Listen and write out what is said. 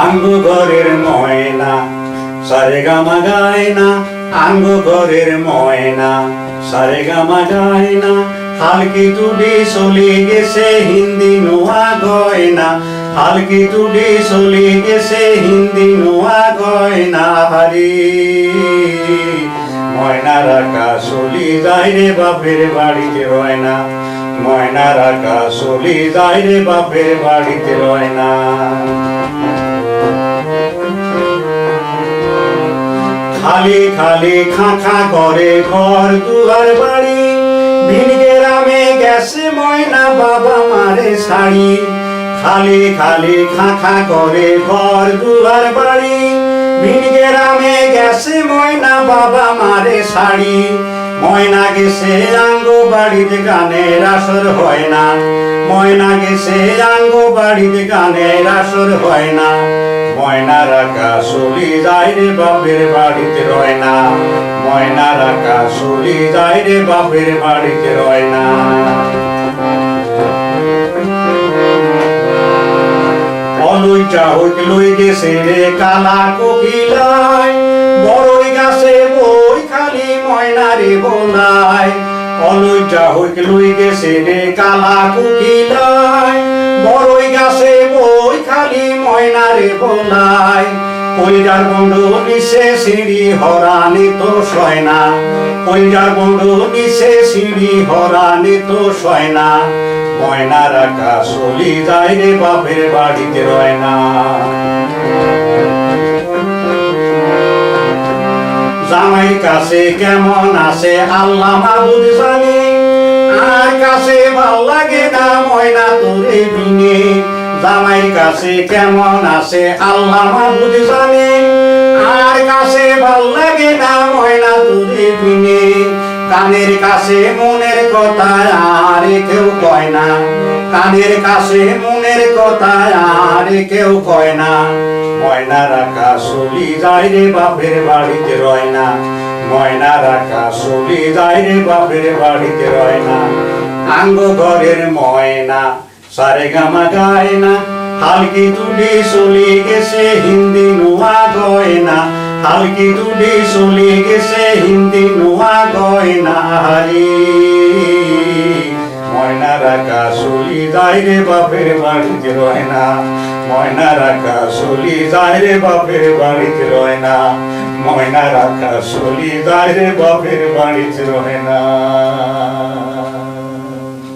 আঙ্গু ঘরের ময়না সারে গামা গায় না আঙ্গু ঘরের ময়না সারে গামা গায় না। হালকি টুডি চলি গেছে হিন্দি নোয়া গয়না, হালকি তুডি চলি গেছে হিন্দি নোয়া গয়না, হারি। ময়না রাখা চলি যায় রে বাপের বাড়িতে রয় না ময়নার আকাশ চলি যায় রে বাপের বাড়িতে রয় না খালি খালি খাঁখা করে ঘর দুয়ার বাড়ি। ভিন গ্রামে গেছে ময়না বাবা মারে শাড়ি। খালি খালি খাঁখা করে ঘর দুয়ার বাড়ি। ভিন গ্রামে গেছে ময়না বাবা মারে শাড়ি। ময়না গেছে আঙ্গ বাড়িতে গানের আসর হয় না। ময়না গেছে আঙ্গ বাড়িতে গানের আসর হয় না। ময়নার আকাশ চলি যায় রে বাপের বাড়িতে রয় না ময়নার আকাশ চলি যায় রে বাপের বাড়িতে রয় না অলইটা গেছে রে কালা কোকিলায় বড়ই গাছে বই খালি ময়নারে বোনায় অলইটা লই গেছে রে কালা কোকিলায় খালি ময়নারে বোনায় কইরার বন্ধু নিচে সিঁড়ি হরানি তো সয় না কইরার বন্ধু নিচে সিঁড়ি হরানি তো সয় না ময়নার আকাশ চলি যায় রে বাপের বাড়িতে রয় না জামাই কাছে কেমন আছে আল্লাহ মাবুদ জানে। আর কাছে ভালো লাগে না ময়না তোরে বিনে। জামাই কাছে কেমন আছে? আল্লাহ মাবুদ জানে। আর কাছে ভালো লাগে না, ময়না তোরে বিনে কানের কাছে মনের কথা আর কেউ কয় না। কানের কাছে মনের কথা আর কেউ কয় না। ময়নার আকাশ চলি যায় রে, বাপের বাড়িতে রয় না। ময়নার আকাশ চলি যায় রে, বাপের বাড়িতে রয় না। আঙ্গ ঘরের ময়না সারে গামা গায় না, হালকি টুডি চলি গেছে, হিন্দি নোয়া গয়না হালকি টুডি চলি গেছে, হিন্দি নোয়া গয়না হারি ময়নার আকাশ চলি যায় রে, বাপের বাড়িতে রয় না। ময়নার আকাশ চলি যায় রে, বাপের বাড়িতে রয় না। ময়নার আকাশ চলি যায় রে, বাপের বাড়িতে রয় না।